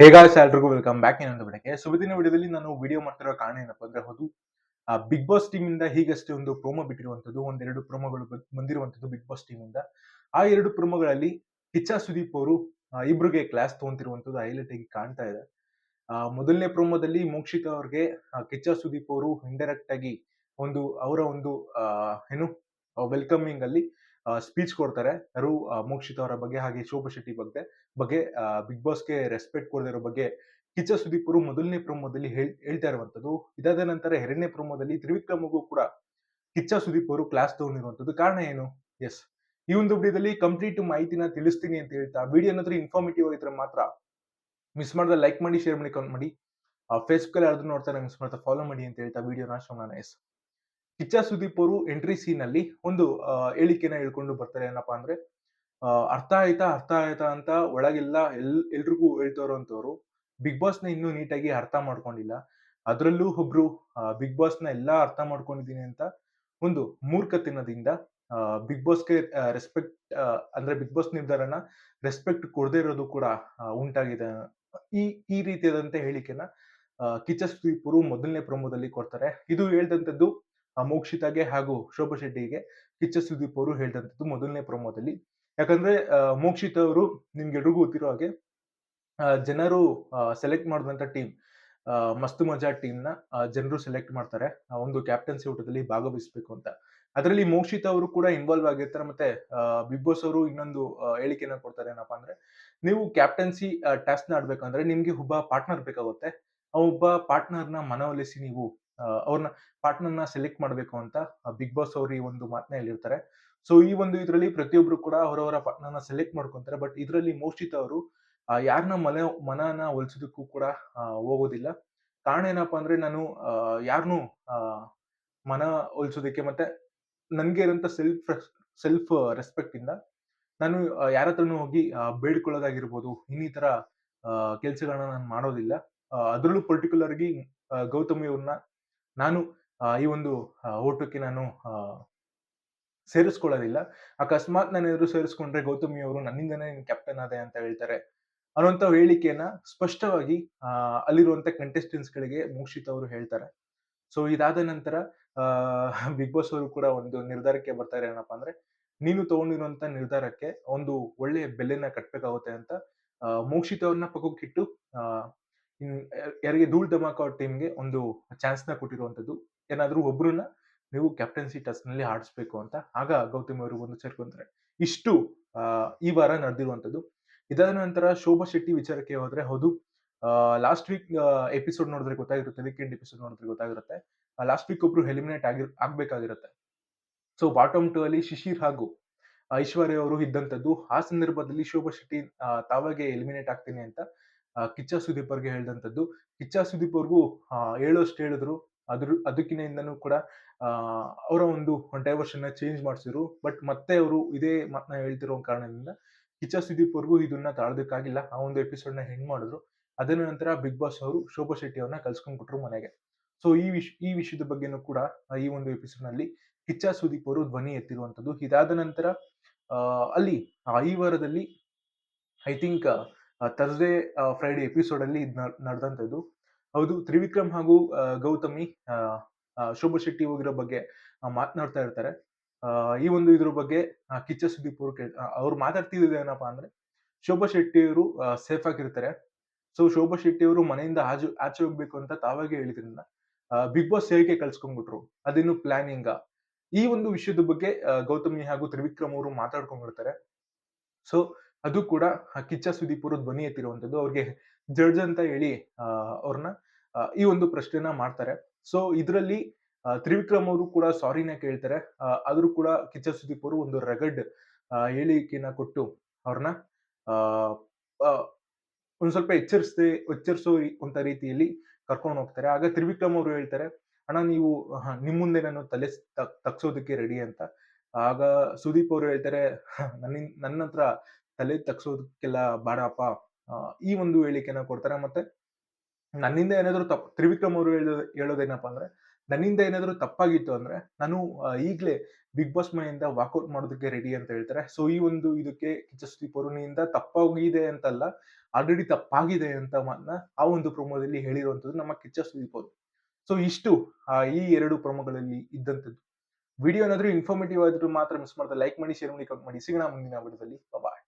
ಹೇಗಾಯ್ತು ಎಲ್ರಿಗೂ welcome back ಇನ್ನೊಂದು ಬಿಡಕ್ಕೆ ಸುಬಿದಿನ ವಿಡಿಯೋದಲ್ಲಿ ನಾನು ವಿಡಿಯೋ ಮಾಡ್ತಿರೋ ಕಾರಣ ಏನಪ್ಪ ಅಂದ್ರೆ ಹೌದು ಬಿಗ್ ಬಾಸ್ ಟೀಮ್ ಇಂದ ಹೀಗಷ್ಟೇ ಒಂದು ಪ್ರೋಮೋ ಬಿಟ್ಟಿರುವಂತದ್ದು ಒಂದೆರಡು ಪ್ರೋಮೋಗಳು ಬಂದಿರುವಂತದ್ದು ಬಿಗ್ ಬಾಸ್ ಟೀಮ್ ಇಂದ. ಆ ಎರಡು ಪ್ರೋಮೋಗಳಲ್ಲಿ ಕಿಚ್ಚ ಸುದೀಪ್ ಅವರು ಇಬ್ರಿಗೆ ಕ್ಲಾಸ್ ತಗೊಂತಿರುವಂತದ್ದು ಹೈಲೈಟ್ ಆಗಿ ಕಾಣ್ತಾ ಇದೆ. ಮೊದಲನೇ ಪ್ರೋಮೋದಲ್ಲಿ ಮೋಕ್ಷಿತಾ ಅವ್ರಿಗೆ ಕಿಚ್ಚ ಸುದೀಪ್ ಅವರು ಇಂಡೈರೆಕ್ಟ್ ಆಗಿ ಒಂದು, ಅವರ ಒಂದು ಏನು ವೆಲ್ಕಮಿಂಗ್ ಅಲ್ಲಿ ಸ್ಪೀಚ್ ಕೊಡ್ತಾರೆ. ಯಾರು ಮೋಕ್ಷಿತ ಅವರ ಬಗ್ಗೆ ಹಾಗೆ ಶೋಭಾ ಶೆಟ್ಟಿ ಬಗ್ಗೆ ಬಗ್ಗೆ ಬಿಗ್ ಬಾಸ್ಗೆ ರೆಸ್ಪೆಕ್ಟ್ ಕೊಡದಿರೋ ಬಗ್ಗೆ ಕಿಚ್ಚ ಸುದೀಪ್ ಅವರು ಮೊದಲನೇ ಪ್ರೊಮೋದಲ್ಲಿ ಹೇಳ್- ಹೇಳ್ತಾ ಇರುವಂತದ್ದು ಇದಾದ ನಂತರ ಎರಡನೇ ಪ್ರೊಮೋದಲ್ಲಿ ತ್ರಿವಿಕ್ರಮಗೂ ಕೂಡ ಕಿಚ್ಚ ಸುದೀಪ್ ಅವರು ಕ್ಲಾಸ್ ತಗೊಂಡಿರುವಂತದ್ದು ಕಾರಣ ಏನು? ಎಸ್ ಈ ಒಂದು ವಿಡಿಯೋದಲ್ಲಿ ಕಂಪ್ಲೀಟ್ ಮಾಹಿತಿನ ತಿಳಿಸ್ತೀನಿ ಅಂತ ಹೇಳ್ತಾ ವಿಡಿಯೋ ಏನಾದ್ರೂ ಇನ್ಫಾರ್ಮೇಟಿವ್ ಆಗಿದ್ರೆ ಮಾತ್ರ ಮಿಸ್ ಮಾಡಿದ್ರೆ ಲೈಕ್ ಮಾಡಿ ಶೇರ್ ಮಾಡಿ ಕಮೆಂಟ್ ಮಾಡಿ ಫೇಸ್ಬುಕ್ ಅಲ್ಲಿ ಯಾರಾದ್ರೂ ನೋಡ್ತಾರೆ ಮಿಸ್ ಮಾಡ್ತಾ ಫಾಲೋ ಮಾಡಿ ಅಂತ ಹೇಳ್ತಾ ವಿಡಿಯೋನ ಶೋಣ ಎಸ್ ಕಿಚ್ಚ ಸುದೀಪ್ ಅವರು ಎಂಟ್ರಿ ಸೀನ್ ಅಲ್ಲಿ ಒಂದು ಹೇಳಿಕೆನ ಹೇಳ್ಕೊಂಡು ಬರ್ತಾರೆ ಏನಪ್ಪಾ ಅಂದ್ರೆ ಅರ್ಥ ಆಯ್ತಾ ಅರ್ಥ ಆಯ್ತಾ ಅಂತ ಒಳಗೆಲ್ಲ ಎಲ್ ಎಲ್ರಿಗೂ ಹೇಳ್ತಾ ಇರೋಂಥವ್ರು ಬಿಗ್ ಬಾಸ್ನ ಇನ್ನೂ ನೀಟಾಗಿ ಅರ್ಥ ಮಾಡ್ಕೊಂಡಿಲ್ಲ. ಅದ್ರಲ್ಲೂ ಒಬ್ರು ಬಿಗ್ ಬಾಸ್ನ ಎಲ್ಲಾ ಅರ್ಥ ಮಾಡ್ಕೊಂಡಿದೀನಿ ಅಂತ ಒಂದು ಮೂರ್ಖತನದಿಂದ ಬಿಗ್ ಬಾಸ್ಗೆ ರೆಸ್ಪೆಕ್ಟ್ ಅಂದ್ರೆ ಬಿಗ್ ಬಾಸ್ ನಿರ್ಧಾರನ ರೆಸ್ಪೆಕ್ಟ್ ಕೊಡದೇ ಇರೋದು ಕೂಡ ಉಂಟಾಗಿದೆ. ಈ ಈ ರೀತಿಯಾದಂತ ಹೇಳಿಕೆನ ಕಿಚ್ಚ ಸುದೀಪ್ ಮೊದಲನೇ ಪ್ರಮೋದಲ್ಲಿ ಕೊಡ್ತಾರೆ. ಇದು ಹೇಳ್ದಂತದ್ದು ಆ, ಮೋಕ್ಷಿತಾಗೆ ಹಾಗೂ ಶೋಭಾ ಶೆಟ್ಟಿಗೆ ಕಿಚ್ಚ ಸುದೀಪ್ ಅವರು ಹೇಳಿದಂಥದ್ದು ಮೊದಲನೇ ಪ್ರಮೋದಲ್ಲಿ. ಯಾಕಂದ್ರೆ ಮೋಕ್ಷಿತ್ ಅವರು ನಿಮ್ಗೆಲ್ರಿಗೂ ಗೊತ್ತಿರೋ ಹಾಗೆ ಜನರು ಸೆಲೆಕ್ಟ್ ಮಾಡಿದಂತ ಟೀಮ್ ಮಸ್ತ್ ಮಜಾ ಟೀಮ್ನ ಜನರು ಸೆಲೆಕ್ಟ್ ಮಾಡ್ತಾರೆ. ಒಂದು ಕ್ಯಾಪ್ಟನ್ಸಿ ಊಟದಲ್ಲಿ ಭಾಗವಹಿಸಬೇಕು ಅಂತ. ಅದರಲ್ಲಿ ಮೋಕ್ಷಿತ್ ಅವರು ಕೂಡ ಇನ್ವಾಲ್ವ್ ಆಗಿರ್ತಾರೆ ಮತ್ತೆ ಬಿಗ್ ಬಾಸ್ ಅವರು ಇನ್ನೊಂದು ಹೇಳಿಕೆನ ಕೊಡ್ತಾರೆ ಏನಪ್ಪಾ ಅಂದ್ರೆ, ನೀವು ಕ್ಯಾಪ್ಟನ್ಸಿ ಟಾಸ್ಕ್ನ ಆಡ್ಬೇಕಂದ್ರೆ ನಿಮ್ಗೆ ಒಬ್ಬ ಪಾರ್ಟ್ನರ್ ಬೇಕಾಗುತ್ತೆ. ಆ, ಒಬ್ಬ ಪಾರ್ಟ್ನರ್ನ ಮನವೊಲಿಸಿ ನೀವು ಅವ್ರನ್ನ ಪಾರ್ಟ್ನರ್ನ ಸೆಲೆಕ್ಟ್ ಮಾಡಬೇಕು ಅಂತ ಬಿಗ್ ಬಾಸ್ ಅವರು ಈ ಒಂದು ಮಾತನ್ನ ಹೇಳಿರ್ತಾರೆ. ಸೊ ಈ ಒಂದು ಇದರಲ್ಲಿ ಪ್ರತಿಯೊಬ್ರು ಕೂಡ ಅವರವರ ಪಾರ್ಟ್ನರ್ನ ಸೆಲೆಕ್ಟ್ ಮಾಡ್ಕೊಂತಾರೆ. ಬಟ್ ಇದರಲ್ಲಿ ಮೋಕ್ಷಿತ್ ಅವರು ಯಾರನ್ನ ಮನೆ ಮನನ ಒಲಿಸೋದಕ್ಕೂ ಕೂಡ ಹೋಗೋದಿಲ್ಲ. ಕಾರಣ ಏನಪ್ಪಾ ಅಂದ್ರೆ ನಾನು ಯಾರನ್ನು ಮನ ಒಲಿಸೋದಕ್ಕೆ ಮತ್ತೆ ನನ್ಗೆ ಇರೋಂಥ ಸೆಲ್ಫ್ ಸೆಲ್ಫ್ ರೆಸ್ಪೆಕ್ಟ್ ಇಂದ ನಾನು ಯಾರ ಹತ್ರನೂ ಹೋಗಿ ಬೇಡ್ಕೊಳ್ಳೋದಾಗಿರ್ಬೋದು. ಇನ್ನಿತರ ಕೆಲಸಗಳನ್ನ ನಾನು ಮಾಡೋದಿಲ್ಲ. ಅದರಲ್ಲೂ ಅದ್ರಲ್ಲೂ ಪರ್ಟಿಕ್ಯುಲರ್ ಆಗಿ ಆ, ಗೌತಮಿ ಅವ್ರನ್ನ ನಾನು ಈ ಒಂದು ಓಟಕ್ಕೆ ನಾನು ಸೇರಿಸ್ಕೊಳ್ಳೋದಿಲ್ಲ. ಅಕಸ್ಮಾತ್ ನಾನು ಎದುರು ಸೇರಿಸ್ಕೊಂಡ್ರೆ ಗೌತಮಿ ಅವರು ನನ್ನಿಂದನೇ ಕ್ಯಾಪ್ಟನ್ ಆದೆ ಅಂತ ಹೇಳ್ತಾರೆ. ಅನ್ನುವಂಥ ಹೇಳಿಕೆಯನ್ನ ಸ್ಪಷ್ಟವಾಗಿ ಅಲ್ಲಿರುವಂತ ಕಂಟೆಸ್ಟೆಂಟ್ಸ್ ಗಳಿಗೆ ಮೋಕ್ಷಿತ್ ಅವರು ಹೇಳ್ತಾರೆ. ಸೊ ಇದಾದ ನಂತರ ಬಿಗ್ ಬಾಸ್ ಅವರು ಕೂಡ ಒಂದು ನಿರ್ಧಾರಕ್ಕೆ ಬರ್ತಾರೆ ಏನಪ್ಪಾ ಅಂದ್ರೆ, ನೀನು ತಗೊಂಡಿರುವಂತ ನಿರ್ಧಾರಕ್ಕೆ ಒಂದು ಒಳ್ಳೆ ಬೆಲೆನ ಕಟ್ಬೇಕಾಗುತ್ತೆ ಅಂತ ಮೋಕ್ಷಿತ್ ಅವ್ರನ್ನ ಪಕ್ಕಕ್ಕಿಟ್ಟು ಯಾರಿಗೆ ಧೂಳ್ ಧಮಾಕ ಟೀಮ್ಗೆ ಒಂದು ಚಾನ್ಸ್ನ ಕೊಟ್ಟಿರುವಂತದ್ದು. ಏನಾದ್ರೂ ಒಬ್ರನ್ನ ನೀವು ಕ್ಯಾಪ್ಟನ್ಸಿ ನಲ್ಲಿ ಆಡಿಸ್ಬೇಕು ಅಂತ. ಆಗ ಗೌತಮ್ ಅವರು ಬಂದು ಸೇರ್ಕೊಂತಾರೆ ಇಷ್ಟು ಈ ವಾರ ನಡೆದಿರುವಂತದ್ದು. ಇದಾದ ನಂತರ ಶೋಭಾ ಶೆಟ್ಟಿ ವಿಚಾರಕ್ಕೆ ಹೋದ್ರೆ ಹೌದು. ಲಾಸ್ಟ್ ವೀಕ್ ಎಪಿಸೋಡ್ ನೋಡಿದ್ರೆ ಗೊತ್ತಾಗಿರುತ್ತೆ ವೀಕೆಂಡ್ ಎಪಿಸೋಡ್ ನೋಡಿದ್ರೆ ಗೊತ್ತಾಗಿರುತ್ತೆ. ಲಾಸ್ಟ್ ವೀಕ್ ಒಬ್ರು ಎಲಿಮಿನೇಟ್ ಆಗಿ, ಆಗ್ಬೇಕಾಗಿರುತ್ತೆ. ಸೊ ಬಾಟಮ್ ಟು ಅಲ್ಲಿ ಶಿಶಿರ್ ಹಾಗೂ ಐಶ್ವರ್ಯ ಅವರು ಇದ್ದಂಥದ್ದು ಆ ಸಂದರ್ಭದಲ್ಲಿ ಶೋಭಾ ಶೆಟ್ಟಿ ತಾವಾಗೆ ಎಲಿಮಿನೇಟ್ ಆಗ್ತೀನಿ ಅಂತ ಕಿಚ್ಚ ಸುದೀಪ್ ಅವ್ರಿಗೆ ಹೇಳಿದಂಥದ್ದು. ಕಿಚ್ಚ ಸುದೀಪ್ ಅವ್ರಿಗೂ ಹೇಳೋಷ್ಟು ಹೇಳಿದ್ರು. ಅದ್ರ ಅದಕ್ಕಿಂತನೂ ಕೂಡ ಅವರ ಒಂದು ಡೈವರ್ಷನ್ನ ಚೇಂಜ್ ಮಾಡಿಸಿದ್ರು. ಬಟ್ ಮತ್ತೆ ಅವರು ಇದೇ ಮಾತನ್ನ ಹೇಳ್ತಿರೋ ಕಾರಣದಿಂದ ಕಿಚ್ಚ ಸುದೀಪ್ ಅವ್ರಿಗೂ ಇದನ್ನ ತಾಳ್ದಕ್ಕಾಗಿಲ್ಲ. ಆ ಒಂದು ಎಪಿಸೋಡ್ನ ಹೆಂಗ್ ಮಾಡಿದ್ರು ಅದರ ನಂತರ ಬಿಗ್ ಬಾಸ್ ಅವರು ಶೋಭಾ ಶೆಟ್ಟಿ ಅವ್ರನ್ನ ಕಲ್ಸ್ಕೊಂಡ್ಬಿಟ್ರು ಮನೆಗೆ. ಸೊ, ಈ ವಿಷ, ಈ ವಿಷಯದ ಬಗ್ಗೆನೂ ಕೂಡ ಈ ಒಂದು ಎಪಿಸೋಡ್ನಲ್ಲಿ ಕಿಚ್ಚ ಸುದೀಪ್ ಅವರು ಧ್ವನಿ ಎತ್ತಿರುವಂತದ್ದು ಇದಾದ ನಂತರ ಅಲ್ಲಿ ಈ ವಾರದಲ್ಲಿ, I think Thursday Friday episode ಅಲ್ಲಿ ನಡೆದಂತದ್ದು. ಹೌದು, ತ್ರಿವಿಕ್ರಮ್ ಹಾಗೂ ಗೌತಮಿ ಶೋಭಾ ಶೆಟ್ಟಿ ಹೋಗಿರೋ ಬಗ್ಗೆ ಮಾತನಾಡ್ತಾ ಇರ್ತಾರೆ. ಈ ಒಂದು ಇದ್ರ ಬಗ್ಗೆ ಕಿಚ್ಚ ಸುದೀಪ್ ಅವರು ಕೇಳ್ ಅವ್ರು ಏನಪ್ಪಾ ಅಂದ್ರೆ, ಶೋಭಾ ಶೆಟ್ಟಿ ಅವರು ಸೇಫ್ ಆಗಿರ್ತಾರೆ. ಸೊ ಶೋಭಾ ಶೆಟ್ಟಿ ಅವರು ಮನೆಯಿಂದ ಆಚೆ ಆಚೆ ಹೋಗ್ಬೇಕು ಅಂತ ತಾವಾಗೆ ಹೇಳಿದ್ರಿಂದ ಬಿಗ್ ಬಾಸ್ ಹೇಗೆ ಕಳ್ಸ್ಕೊಂಡ್ಬಿಟ್ರು. ಅದೇನು ಪ್ಲಾನಿಂಗ್ ಈ ಒಂದು ವಿಷಯದ ಬಗ್ಗೆ ಗೌತಮಿ ಹಾಗೂ ತ್ರಿವಿಕ್ರಮ್ ಅವರು ಮಾತಾಡ್ಕೊಂಡಿರ್ತಾರೆ ಸೊ ಅದು ಕೂಡ ಕಿಚ್ಚ ಸುದೀಪ್ ಅವರು ಧ್ವನಿ ಎತ್ತಿರುವಂಥದ್ದು. ಅವ್ರಿಗೆ ಜಡ್ಜ್ ಅಂತ ಹೇಳಿ ಅವ್ರನ್ನ ಈ ಒಂದು ಪ್ರಶ್ನೆನ ಮಾಡ್ತಾರೆ. ಸೊ ಇದರಲ್ಲಿ ತ್ರಿವಿಕ್ರಮ್ ಅವರು ಕೂಡ ಸಾರಿನ ಕೇಳ್ತಾರೆ. ಆದ್ರೂ ಕೂಡ ಕಿಚ್ಚ ಸುದೀಪ್ ಅವರು ಒಂದು ರಗಡ್ ಹೇಳಿಕೆನ ಕೊಟ್ಟು ಅವ್ರನ್ನ ಒಂದು ಸ್ವಲ್ಪ ಎಚ್ಚರಿಸ್ದೆ, ಎಚ್ಚರಿಸೋ ಅಂತ ರೀತಿಯಲ್ಲಿ ಕರ್ಕೊಂಡು ಹೋಗ್ತಾರೆ. ಆಗ ತ್ರಿವಿಕ್ರಮ್ ಅವರು ಹೇಳ್ತಾರೆ, ಅಣ್ಣ, ನೀವು ನಿಮ್ಮ ನಿಮ್ ಮುಂದೆ ನಾನು ತಲೆ ತಕ್ಸೋದಕ್ಕೆ ರೆಡಿ ಅಂತ. ಆಗ ಸುದೀಪ್ ಅವರು ಹೇಳ್ತಾರೆ ನನ್ನ ನನ್ನ ಹತ್ರ ತಲೆ ತಗ್ಸೋದಕ್ಕೆಲ್ಲ ಬಾಡಪ್ಪ ಈ ಒಂದು ಹೇಳಿಕೆನ ಕೊಡ್ತಾರೆ. ಮತ್ತೆ ನನ್ನಿಂದ ಏನಾದ್ರು ತಪ್ಪು ತ್ರಿವಿಕ್ರಮ್ ಅವರು ಹೇಳೋದು, ಹೇಳೋದೇನಪ್ಪ ಅಂದ್ರೆ, ನನ್ನಿಂದ ಏನಾದ್ರು ತಪ್ಪಾಗಿತ್ತು ಅಂದ್ರೆ, ನಾನು ಈಗಲೇ ಬಿಗ್ ಬಾಸ್ ಮನೆಯಿಂದ ವಾಕೌಟ್ ಮಾಡೋದಕ್ಕೆ ರೆಡಿ ಅಂತ ಹೇಳ್ತಾರೆ. ಸೊ ಈ ಒಂದು ಇದಕ್ಕೆ ಕಿಚ್ಚ ಸುದೀಪ್ ಅವರು ನಿನ್ನಿಂದ ತಪ್ಪಾಗಿದೆ ಅಂತಲ್ಲ ಆಲ್ರೆಡಿ ತಪ್ಪಾಗಿದೆ ಅಂತ ಮಾತನ್ನ ಆ ಒಂದು ಪ್ರೊಮೋದಲ್ಲಿ ಹೇಳಿರುವಂತದ್ದು ನಮ್ಮ ಕಿಚ್ಚ ಸುದೀಪ್ ಅವರು ಸೊ ಇಷ್ಟು ಈ ಎರಡು ಪ್ರೊಮೋಗಳಲ್ಲಿ ಇದ್ದಂಥದ್ದು. ವಿಡಿಯೋ ಏನಾದ್ರೂ ಇನ್ಫಾರ್ಮೇಟಿವ್ ಆದ್ರೂ ಮಾತ್ರ ಮಿಸ್ ಮಾಡ್ತಾ ಲೈಕ್ ಮಾಡಿ ಶೇರ್ ಮಾಡಿ ಕಮೆಂಟ್ ಮಾಡಿ. ಸಿಗೋಣ ಮುಂದಿನ ವಿಡಿಯೋದಲ್ಲಿ. ಬಾಯ್